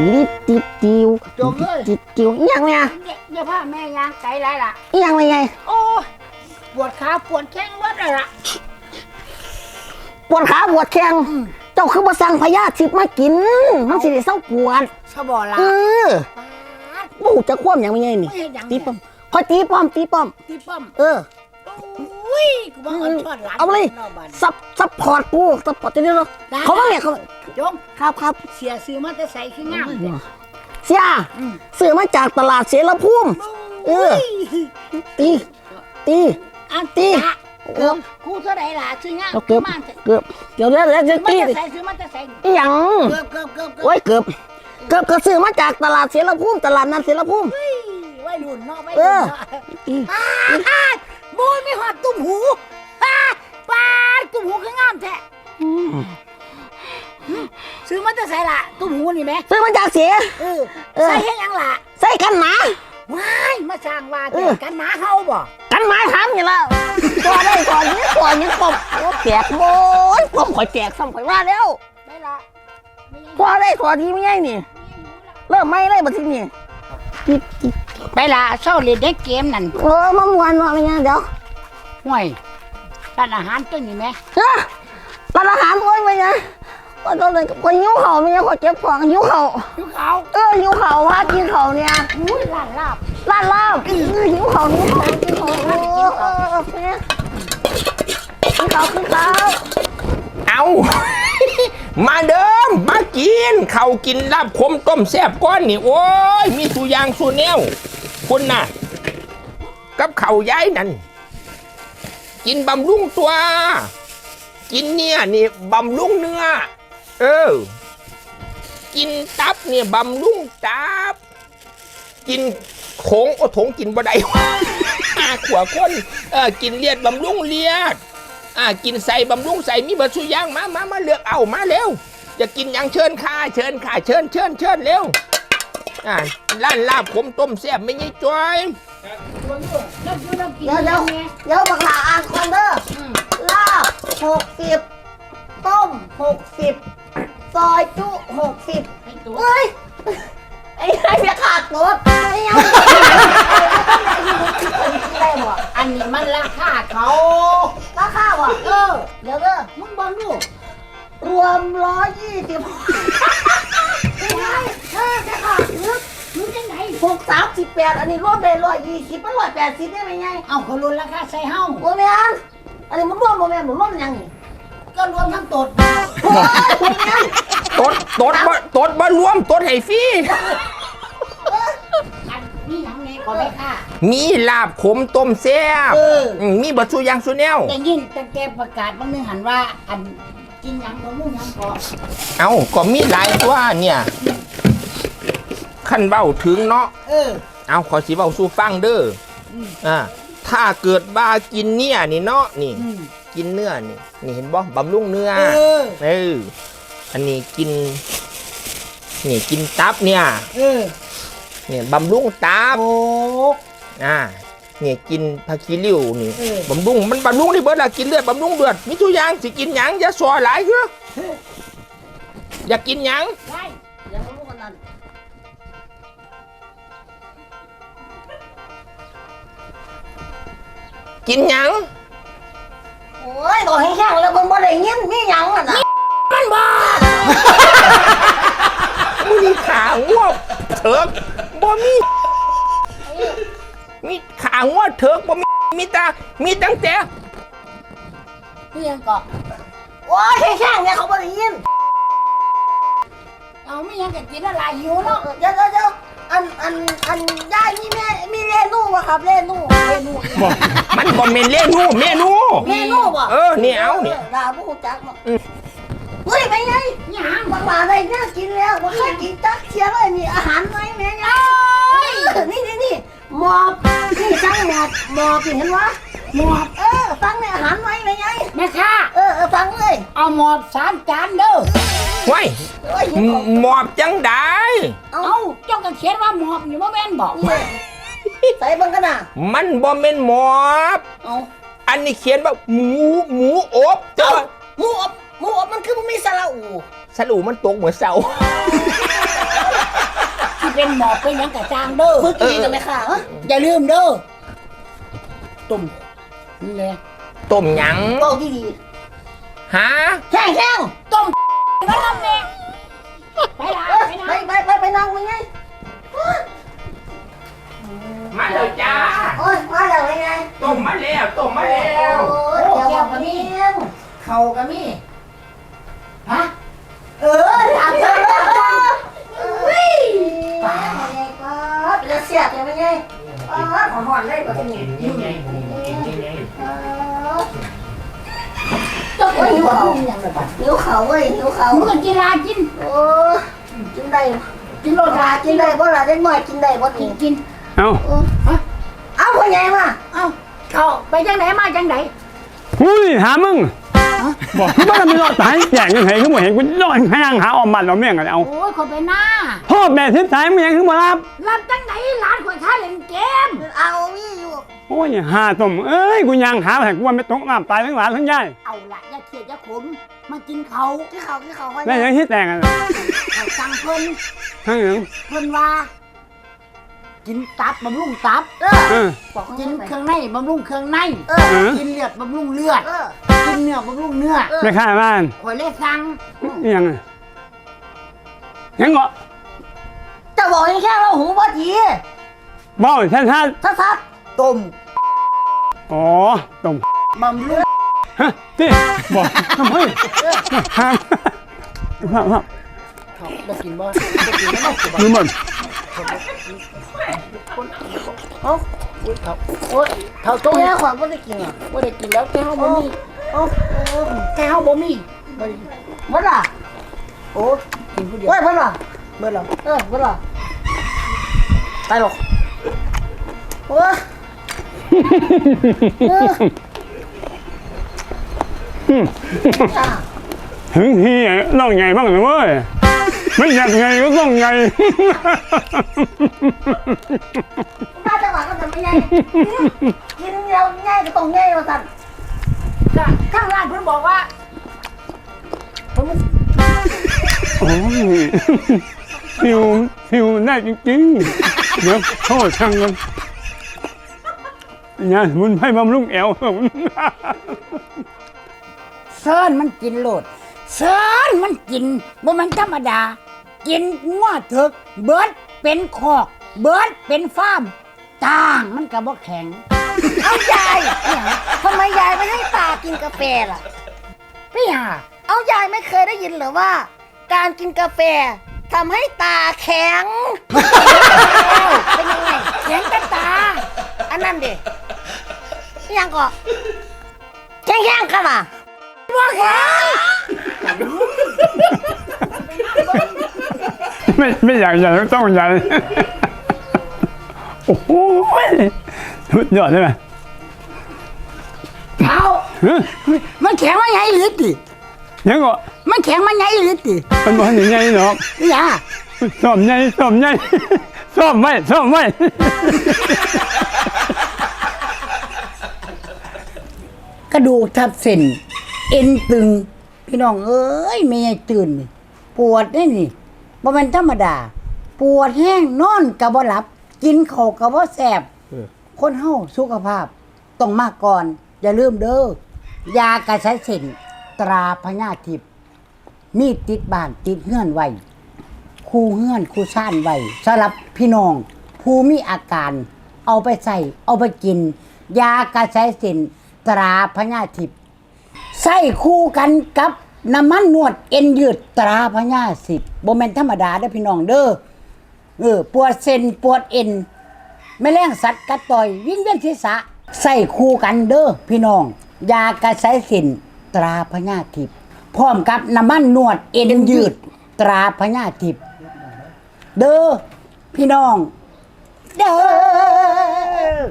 ตีดิติดติวจบเลย ติดติวอีหยังเนี่ยเดี๋ยวผ้าแม่ยางไกลไรล่ะอีหยังไม่ไงโอ้ยปวดขาปวดแข้งวัดเลยล่ะ ปวดขาปวดแข้งเจ้าคือมาสั่งพยาธิมากินมันสิได้เศร้าปวดสบอละเออปาดบูจะคว่ำหยังไม่ไงนี่ไม่เห็นหยังตีป้อมคอยตีป้อมตีป้อม ตีป้อมเออ โอ้ยกูบอกเอาทอดหลังเอามาเลยนอกบ้านซับซับพอร์ตกูซับพอร์ตจะได้เนาะได้ เขาว่าเนี่ยเขา จงครับครับเสียซื้อมาจะใส่ขึ้นงามเลย เสียอืม ซื้อมาจากตลาดเสรภูมิ เออ ตี ตี อันตีตะเกือบกูเท่าไหร่ล่ะซื้องามเอาเกือบมาจะเกือบเดี๋ยวเดี๋ยวเดี๋ยวจะมันตีจะใส่ซื้อมันจะใส่อีหยังเกือบเกือบเกือบเกือบโอ้ยเกือบเกือบก็ซื้อมาจากตลาดเสรภูมิตลาดนัดเสรภูมิ เฮ้ยไว้รุ่นเนาะไว้เอรุ่อนเนาะอ่าอ่าบูนไม่หอดตุ้มหูอ่าปาดตุ้มหูคืองามแท้ซื้อมาจะ ใส่ละตุ้มหูนี่ไหมซื้อมาจากเสีย เออเออ ใส่ให้ยังล่ะใส่กันหมา ว้ายมาสร้างว่าเอแต่อกันหมาเฮาบ่กันหมาถามอย่างละตัวได้ตัวนี้ตัวนี้ปมโอ้แตกโอ้ยปมข่อยแตกซ้ำข่อยว่าแล้วไม่ละไม่ยังตัวได้ตัวนี้ไม่ใช่นี่ เริ่มไม่เลยบัดทีนี้ไปละเศร้าเล่นได้เกมนั่นเออมามวนว่าไม่ไงเดี๋ยวห่วยร้านอาหารตัวนี้ไหมฮะร้านอาหารโอ้ยไม่ไง ว่าตัวเลยคนหิวเข่าไม่ไงคนเจ็บท้องหิวเข่ายูเขาเออหิวเข่าพากินเข่าเนี่ยอุ้ยร้านลาบร้านลาบเออหิวเข่าหิวเข่ากินเข่าเออเออเออเนี่ยกินเข่ากินเข่าเอา มาเดิมมากินเขาวกินลาบคมต้มแซ่บก้อนนี่โอ้ย มีสุอยางสุแนวคุณน่ะ กับเขาวย้ายนั่น กินบำรุงตัว กินเนี่ยนี่บำรุงเนื้อ เออ กินตับเนี่ยบำรุงตับ กินโขงโอ้โถงกินบ่ได้อาขวคนเออกินเลียดบำรุงเลียดอ่ากินใส่บำรุงใส่มีเบิดสุอยางมามามาเลือกเอามาเร็วจะกินหยังเชิญค่าเชิญค่าเชิญเชิญเชิญเร็วอ่าร้านลาบขมต้มแซ่บไม่ยี่จอยน้ำยูน้ำกินเดี๋ยวเดี๋ยวเดี๋ยวบักหลาอ่านก่อนเด้อลาบหกสิบต้มหกสิบ ซอยจุหกสิบให้ตัวเอ้ย ไอ้ไอ้เพียขาดตัวไอ้ยังได้บ่อันนี้มันราคาเขาราคาบ่เออ เดี๋ยวเด้อมึงบอกลูกรวมร้อยยี่สิบไม่ใช่เออแค่ขาดนึกมึงจังไหนหกสามสิบแปดอันนี้รวมได้ร้อยยี่สิบมันร้อยแปดสิบได้ไหมไงเอาเขาลดราคาใส่เฮาโอ้แม่นอันนี้มันรวมบ่แม่นมันรวมยังนี่ก็รวมทั้งตดโอ้ยคุณแม่น ตดตดบ่ตดบ่รวมตดให้ฟรีอันนี้หยังไงก็ได้ค่ะ มีลาบขมต้มแซ่บเออมมีเบิดสุอยางสุแนว แต่ยินตั้งแต่ประกาศบางนึงหันว่าอันกินหยังก็มุ่งหยังก็เอาก็มีหลายตัวเนี่ยขั้นเบ้าถึงเนาะ เออ เอาขอสิเบ้าสู่ฟังเด้ออม อ่า ถ้าเกิดบ้ากินเนี่ยนี่เนาะนี่ อืมกินเนื้อนี่ นี่เห็นบ่บำรุงเนื้อ เออ เออ อันนี้กิน นี่กินตับเนี่ย เออเนี่ยบำรุงตับโอ้อ่าเนี่ยกินผักขี้ริ้วนี่เออบำรุงมันบำรุงที่เบิดละกินเลือดบำรุงเลือดมิทุกอย่างสิกินหยังอย่าสัวหลายเถอะอยากกินหยังได้เดี๋ยวมารู้กันนั่นกินหยังโอ้ยตัวแห้งๆแล้วมันบ่ได้ยินมีหยังอะนะ มันบ่ มึงมีขาง่วงเถิกบ่มี มีขาง่วงเถิกบ่มีมีตา มีตั้งแต่เพียงก็โอ้ยแห้งๆเนี่ยเขาบ่ได้ยินเอาไม่ยังก็กินอะไรหิวเนาะเดี๋ยวเดี๋ยวเดี๋ยวอันอันอันได้มีแม่มีเรนูวะครับเรนูเรนูบ่มันบ่เมนเมนูเมนูเรนูบ่เออนี่เอาเนี่ยดาบุกจักมาอืมเฮ้ย ไม่ไงหยังบางหลาได้น่ากินแล้วบ่เคยกินจักเชียร์เลยนี่อาหารไหมแม่ไงนี่นี่นี่หมอบนี่สั่งหมอบหมอบเห็นวะหมอบเออสั่งในอาหารไหมแม่ไงแม่ค่ะเออเออสั่งเลยเอาหมดสามจานเด้อไว้ยเอ้ยหมอบจังได้เอาเอาจ้าก็เขียนว่าหมอบนี่บ่แม่นบอกใส่บังกันนะมันบ่แม่นหมอบเอาอันนี้เขียนว่าหมูหมูอบเจ้าหมูอบ หมูอบมันคือมันมีสระอูสรุปมันตกเหมือนเสาหมอบเป็นหยังกะจางเด้อฝึกดีกันไหมคะเอ้ออย่าลืมเด้อตุ่มนี่แหละต้มหยังโตดีฮะๆแข้งแข้งต้มมันทำแน่ไปละเอ้ยไปไปนะไปไปไปนั่งไปไงมาเลยจ้าโอ้ยมาแล้วไปไงต้มมาแล้วต้มมาแล้วโอ้ยเดี๋ยวบอกกับเมียงเขากะมี สียบยังไงไงป้าขอหอนเลยกว่าที่นี่กินยังไงผมกินยังไงโอ้ยหิวเขายังเลยบัดหิวเขาเว้ยหิวเขามึงก็กินลากินโอ้กินได้กินโลดากินได้บ่ล่ะเด็กน้อยกินได้บ่กินี่นกินเอ้าเอาพ่อใหญ่มาเอ้าเขาไปจังไหนมาจังไหนหุ้ยหามึง บอกคือว่าไม่รอดตายแย่งยังไงคือบ่เห็นกูนอนให้ยังหาออมมันเอาเมี่ยงกันเอาโอ้ยคนไปหน้า พ่อแม่ทิพย์สายมึงยังคือบ่รับรับจังไหนหลานคนข้าเล่นเกม เอามีอยู่ โอ้ยหาต้มเอ้ยกูยังหาให้กูว่าไม่ตกน้ำตายทั้งหลานทั้งยายเอาละอย่าเครียดอย่าขมมากินเขาที่เขาที่เขาพ่อใหได้ญ่ยังที่แต่งกันเขาสั่งเพิ่นทั้งหนึ่งเพิ่นว่า กินตับบำรุงตับ เออเออบอกเขากินไปเครื่องในบำรุงเครื่องใน เอเอออกินเลือดบำรุงเลือด เออ กินเนื้อบำรุงเนื้อเออไม่ฆ่าบ้านข่อยเลยสั่งอิหยังอะยังก็จะบอกให้แค่เราหูบ่ดีบ่ท่านท่านทัดทัดต้มอ๋อต้มบำรุงฮะที่บอกทำไมห้ามห้ามห้ามเขาได้กินบ่ได้กินบ่ได้กินบ่ดูมันเอ้าอุ้ยเขาโอ้ยเขาตัต้วมนี้ขวานบ่ได้กินอะบ่ได้กินแล้วแก้วบ่มี โอ้แก้วบ่มีบ่ได้บ่ล่ะโอ้กินผู้เดียวโอ้ยบ่ล่ะเบิดแล้วเออบ่ล่ะไปหรอกโอ้ยเออจ้าถึงที่ต้องใหญ่บ้างเลยเว้ยไม่อยากใหญ่ก็ต้องใหญ่ถ้าจังหวะก็จะไม่ใหญ่กินแล้วใหญ่ก็ต้องใหญ่ว่าซั่ นก็ข้างล่างเพิ่นบอกว่าผม โอ้ยฟิวฟิวได้จริงๆ เดี๋ยวโทษช่างกันเนี่ยมุนไพ่บำรุงแอว เซิร์นมันกินโลด เซิร์นมันกินบ่แมันธรรมดา กินงัวเถึก เบิดเป็นคอก เบิดเป็นฟาร์มต่างมันก็บ่แข็ง เอายายทำไมยายไม่ให้ตากินกาแฟล่ะพี่หาเอายายไม่เคยได้ยินเหรือว่า การกินกาแฟทำให้ตาแข็งเป็นยังไงแข็งกันตา อันนั้นดิยังก็แข็งแข็งกันอะว่าแข็งไม่ไม่อยากใหญ่ก็ต้องใหญ่ โอ้โห สุดยอดใช่ไหมเอาฮะมันแข็งมาไงหรือติยังก็มันแข็งมาไงหรือติมันบอกให้ใหญ่หรอกพี่หาซ่อมใหญ่ซ่อมใหญ่ซ่อมไว้ซ่อมไว้กระดูกทับเส้นเอ็นตึง พี่น้องเอ้ยไม่ใช่ตื่นนี่ปวดได้นี่บ่แม่นธรรมดา ปวดแห้งนอนก็บ่หลับ กินข้าวก็บ่แซ่บ คนเฮาสุขภาพต้องมาก่อน อย่าลืมเด้อยากระใช้เส้นตราพญาทิพย์มีติดบ้านติดเงื่อนไว้คู่เงื่อนคู่ซ่านไว้สำหรับพี่น้อง ผู้มีอาการ เอาไปใส่เอาไปกิน ยากระใช้เส้นตราพญาทิพย์ใส่คู่กันกับน้ำมันนวดเอ็นยืดตราพญาสิบโบแมนธรรมดาเด้อพี่น้องเด้อเออปวดเส้นปวดเอ็น แม่แรงสัตว์กัดต่อยวิ่งเวียนศีรษะใส่คู่กันเด้อพี่น้อง ยากระใสสินตราพญาทิพย์พร้อมกับน้ำมันนวดเอ็นยืด ตราพญาทิพย์เด้อพี่น้อง เด้อ